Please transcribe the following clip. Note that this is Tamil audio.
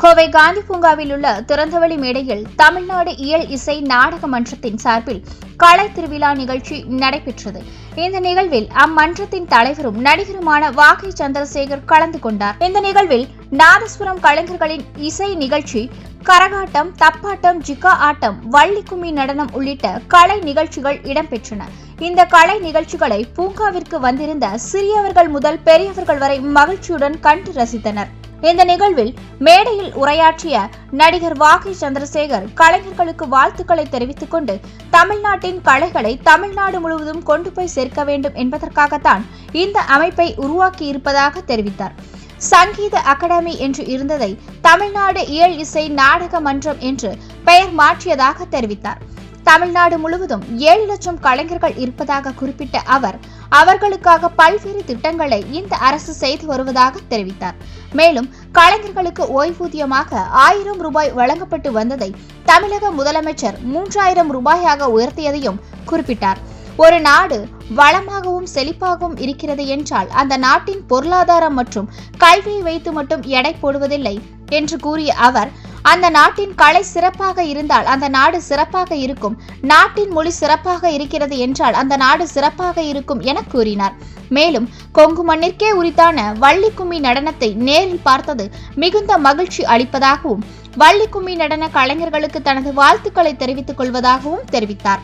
கோவை காந்தி பூங்காவில் உள்ள திறந்தவெளி மேடையில் தமிழ்நாடு இயல் இசை நாடக மன்றத்தின் சார்பில் கலை திருவிழா நிகழ்ச்சி நடைபெற்றது. இந்த நிகழ்வில் அம்மன்றத்தின் தலைவரும் நடிகருமான வாகை சந்திரசேகர் கலந்து கொண்டார். இந்த நிகழ்வில் நாதஸ்வரம் கலைஞர்களின் இசை நிகழ்ச்சி கரகாட்டம் தப்பாட்டம் ஜிகா ஆட்டம் வள்ளி கும்மி நடனம் உள்ளிட்ட கலை நிகழ்ச்சிகள் இடம்பெற்றன. இந்த கலை நிகழ்ச்சிகளை பூங்காவிற்கு வந்திருந்த சிறியவர்கள் முதல் பெரியவர்கள் வரை மகிழ்ச்சியுடன் கண்டு ரசித்தனர். இந்த நிகழ்வில் மேடையில் உரையாற்றிய நடிகர் வாகை சந்திரசேகர் கலைஞர்களுக்கு வாழ்த்துக்களை தெரிவித்துக் கொண்டு தமிழ்நாட்டின் கலைகளை தமிழ்நாடு முழுவதும் கொண்டு போய் சேர்க்க வேண்டும் என்பதற்காகத்தான் இந்த அமைப்பை உருவாக்கி இருப்பதாக தெரிவித்தார். சங்கீத அகாடமி என்று இருந்ததை தமிழ்நாடு இயல் இசை நாடக மன்றம் என்று பெயர் மாற்றியதாக தெரிவித்தார். தமிழ்நாடு முழுவதும் ஏழு லட்சம் கலைஞர்கள் இருப்பதாக குறிப்பிட்ட அவர் அவர்களுக்காக பல்வேறு திட்டங்களை இந்த அரசு செய்து வருவதாக தெரிவித்தார். மேலும் கலைஞர்களுக்கு ஓய்வூதியமாக ஆயிரம் ரூபாய் வழங்கப்பட்டு வந்ததை தமிழக முதலமைச்சர் மூன்றாயிரம் ரூபாயாக உயர்த்தியதையும் குறிப்பிட்டார். ஒரு நாடு வளமாகவும் செழிப்பாகவும் இருக்கிறது என்றால் அந்த நாட்டின் பொருளாதாரம் மற்றும் கல்வியை வைத்து மட்டும் எடை போடுவதில்லை என்று கூறிய அவர் அந்த நாட்டின் கலை சிறப்பாக இருந்தால் அந்த நாடு சிறப்பாக இருக்கும். நாட்டின் மொழி சிறப்பாக இருக்கிறது என்றால் அந்த நாடு சிறப்பாக இருக்கும் என கூறினார். மேலும் கொங்கு மண்ணிற்கே உரித்தான வள்ளி கும்மி நடனத்தை நேரில் பார்த்தது மிகுந்த மகிழ்ச்சி அளிப்பதாகவும் வள்ளி கும்மி நடன கலைஞர்களுக்கு தனது வாழ்த்துக்களை தெரிவித்துக் கொள்வதாகவும் தெரிவித்தார்.